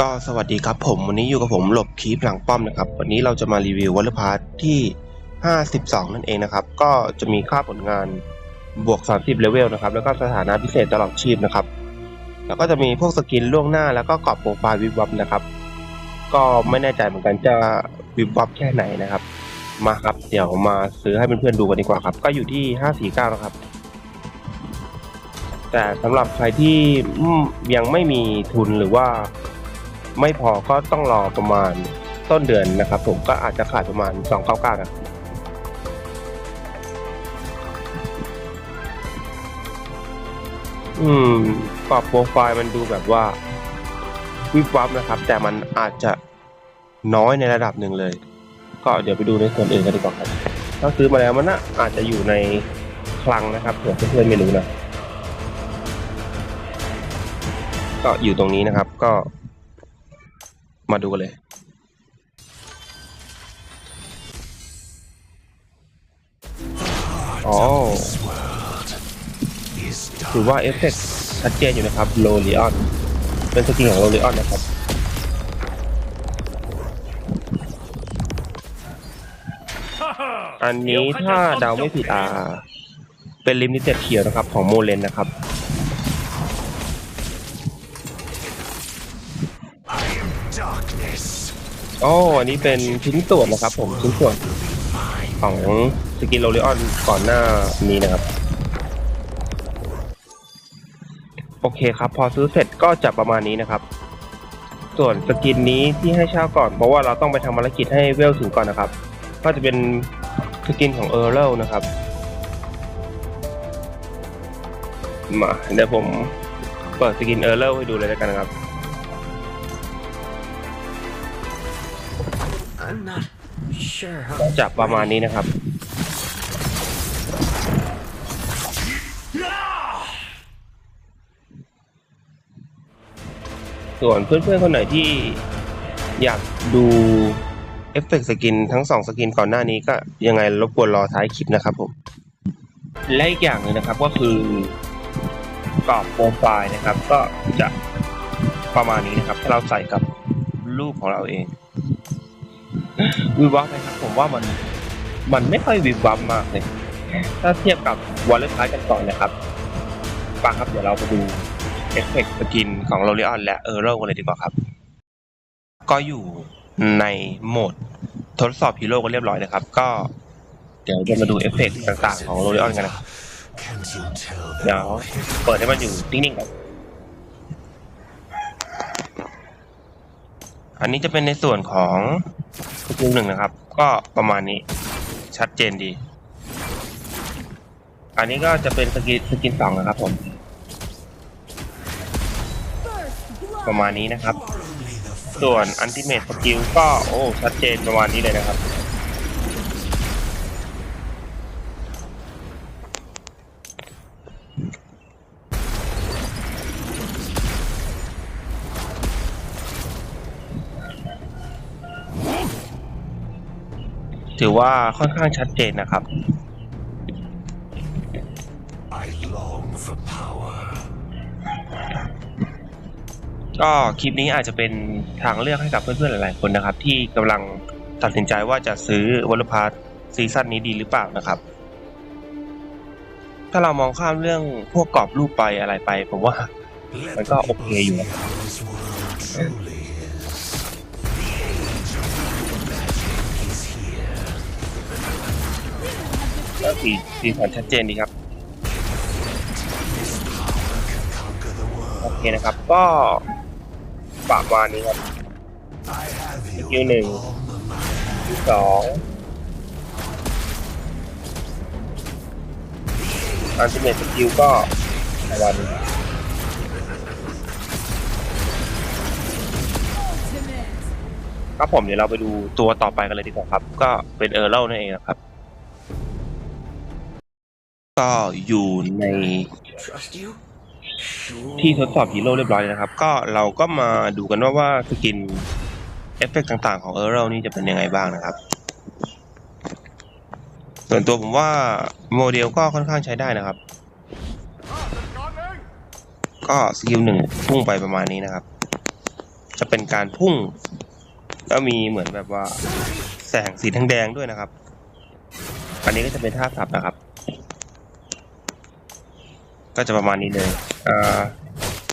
ก็สวัสดีครับผมวันนี้อยู่กับผมหลบคีปหลังป้อมนะครับ วันนี้เราจะมารีวิววอลเลย์พาร์ทที่ 52 นั่นเองนะครับ ก็จะมีค่าผลงานบวก 30 เลเวลนะครับ แล้วก็สถานะพิเศษตลอดชีพนะครับ แล้วก็จะมีพวกสกินล่วงหน้าแล้วก็กรอบโปรไฟล์วิบวับนะครับ ก็ไม่แน่ใจเหมือนกันจะวิบวับแค่ไหนนะครับ มาครับเดี๋ยวมาซื้อให้เพื่อนๆดูกันดีกว่าครับ ก็อยู่ที่ 549 นะครับแต่สำหรับใครที่ยังไม่มีทุนหรือว่า ไม่พอก็ต้องรอประมาณต้นเดือนนะครับ ผมก็อาจจะขาดประมาณ 299นะครับอืมกรอบโปรไฟล์มันดูแบบว่า วิบวับนะครับ แต่มันอาจจะน้อยในระดับหนึ่งเลย ก็เดี๋ยวไปดูในส่วนอื่นกันดีกว่าครับถ้าซื้อมาแล้วมันน่ะอาจจะอยู่ในคลังนะครับเผื่อเพื่อนๆไม่รู้นะก็อยู่ตรงนี้นะครับก็ มาดูกันเลย อ๋อ ถือว่าเอฟเฟกต์ชัดเจนอยู่นะครับโ l ลิออนเป็นสกินของโ l ลิออนนะครับอันนี้ถ้าเดาไม่ผิดอ่า เป็นลิมิเต็ดเขียวนะครับ ของโมเลนนะครับ อ๋ออันนี้เป็นชิ้นส่วนนะครับ ผมชิ้นส่วนของสกินโรลิออนก่อนหน้านี้นะครับ โอเคครับ พอซื้อเสร็จก็จะประมาณนี้นะครับ ส่วนสกินนี้ที่ให้เช่าก่อน เพราะว่าเราต้องไปทำภารกิจให้เวลถึงก่อนนะครับ ก็จะเป็นสกินของเออร์เรลนะครับมาเดี๋ยวผมเปิดสกินเออร์เรลให้ดูเลยแล้วกันนะครับ ก็จะประมาณนี้นะครับ ส่วนเพื่อนๆคนไหนที่อยากดูเอฟเฟกต์สกินทั้งสองสกินก่อนหน้านี้ก็ยังไงรบกวนรอท้ายคลิปนะครับผม และอีกอย่างหนึ่งนะครับก็คือกรอบโปรไฟล์นะครับ ก็จะประมาณนี้นะครับถ้าเราใส่กับรูปของเราเอง วิบวับนะครับ ผมว่ามันมันไม่ค่อยวิบวับมากเลย ถ้าเทียบกับวอลเลย์พาร์กันก่อนนะครับปาครับเดี๋ยวเราไปดูเอฟเฟกต์สกินของโรลิออนและเออร์โรกันเลยดีกว่าครับ ก็อยู่ในโหมดทดสอบฮีโร่กันเรียบร้อยนะครับ ก็เดี๋ยวจะมาดูเอฟเฟกต์ต่างๆของโรลิออนกันนะครับ Can't you tell เดี๋ยว them เปิดให้มันอยู่นิ่งๆก่อน อันนี้จะเป็นในส่วนของสกิลหนึ่งนะครับ ก็ประมาณนี้ชัดเจนดี อันนี้ก็จะเป็นสกิลสกินสองนะครับผม ประมาณนี้นะครับ ส่วนอันติเมทสกิลก็โอ้ชัดเจนประมาณนี้เลยนะครับ ถือว่าค่อนข้างชัดเจนนะครับ I long for power. ก็คลิปนี้อาจจะเป็นทางเลือกให้กับเพื่อนๆหลายๆคนนะครับ ที่กำลังตัดสินใจว่าจะซื้อวอลเลย์พาร์ซีซั่นนี้ดีหรือเปล่านะครับ ถ้าเรามองข้ามเรื่องพวกกรอบรูปไปอะไรไป ผมว่า Let มันก็ the โอเค people อยู่ สีสีสันชัดเจนดีครับโอเคนะครับ ก็ประมาณนี้ครับ I have you Thank you, Ning. on the mind. ที่สองอันติเมทสกิลก็ประมาณนี้ครับผมเดี๋ยวเราไปดูตัวต่อไปกันเลยดีกว่าครับ ก็เป็นเออร์เล่นั่นเองนะครับ ก็อยู่ใน Trust you? ที่ทดสอบฮีโร่เรียบร้อยแล้วนะครับ ก็เราก็มาดูกันว่าว่าสกินเอฟเฟกต่าง ๆ ของเออร์เรลนี่จะเป็นยังไงบ้างนะครับ ส่วนตัวผมว่าโมเดลก็ค่อนข้างใช้ได้นะครับ ก็สกิลหนึ่งพุ่งไปประมาณนี้นะครับ จะเป็นการพุ่ง แล้วมีเหมือนแบบว่าแสงสีแดงๆด้วยนะครับ อันนี้ก็จะเป็นท่าสับนะครับ ก็จะประมาณนี้เลยอ่า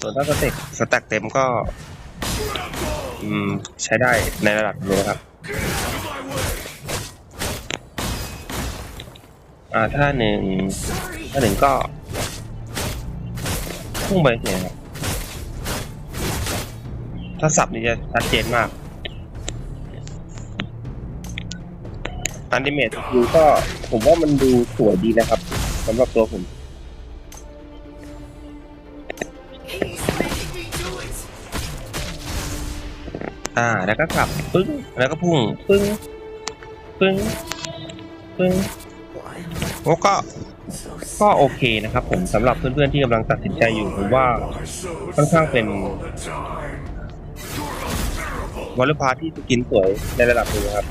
ส่วนถ้าสเต็กสแต็กเต็มก็อืมใช้ได้ในระดับหนึงครับอ่าถ้าหนึ่งถ้าหนึ่งก็พุ่งไปเฉยครับถ้าสับนี่จะชัดเจนมาก อันดิเมตดูก็ผมว่ามันดูสวยดีนะครับสำหรับตัวผม อ่า แล้วก็กลับปึ้ง แล้วก็พุ่ง ปึ้ง ปึ้ง ปึ้งโอ้ก็ก็โอเคนะครับผมสำหรับเพื่อนๆที่กำลังตัดสินใจอยู่ผมว่าค่อนข้างเป็นวอลเลย์พาร์ทที่สกินสวยในระดับหนึ่งครับ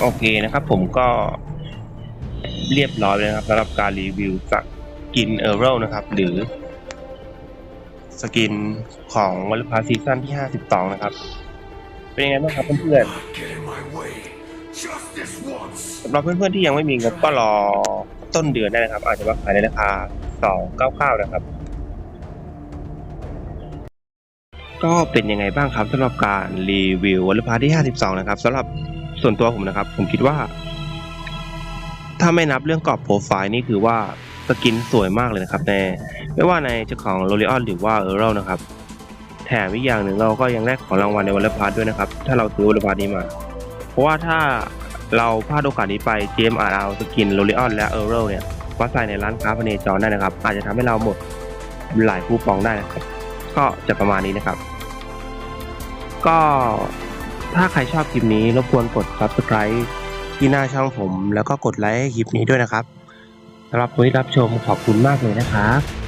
โอเคนะครับผมก็เรียบร้อยเลยครับสำหรับการรีวิวสกินเออร์เรลนะครับ หรือสกินของวอลพาซีซั่นที่ 52 นะครับ เป็นยังไงบ้างครับเพื่อนๆสำหรับเพื่อนๆที่ยังไม่มีงบก็รอต้นเดือนได้นะครับ อาจจะมาขายในราคา 299 นะครับ ก็เป็นยังไงบ้างครับสำหรับการรีวิววอลพาที่ 52 นะครับสำหรับ ส่วนตัวผมนะครับ ผมคิดว่า ถ้าไม่นับเรื่องกรอบโปรไฟล์นี่คือว่าสกินสวยมากเลยนะครับในไม่ว่าในเจ้าของโรลิออนหรือว่าเออร์เรลนะครับ แถมอีกอย่างหนึ่งเราก็ยังได้ของรางวัลในวันละพาร์ด้วยนะครับ ถ้าเราซื้อวันละพาร์ทนี้มา เพราะว่าถ้าเราพลาดโอกาสนี้ไปเจมอาจเอาสกินโรลิออนและเออร์เรลเนี่ยมาใส่ในร้านค้าพเนจรได้นะครับ อาจจะทำให้เราหมดหลายคูปองได้นะครับ ก็จะประมาณนี้นะครับ ก็ ถ้าใครชอบคลิปนี้รบกวนกด subscribe ที่หน้าช่องผม แล้วก็กดไลค์ให้คลิปนี้ด้วยนะครับสำหรับคนที่รับชมขอบคุณมากเลยนะครับ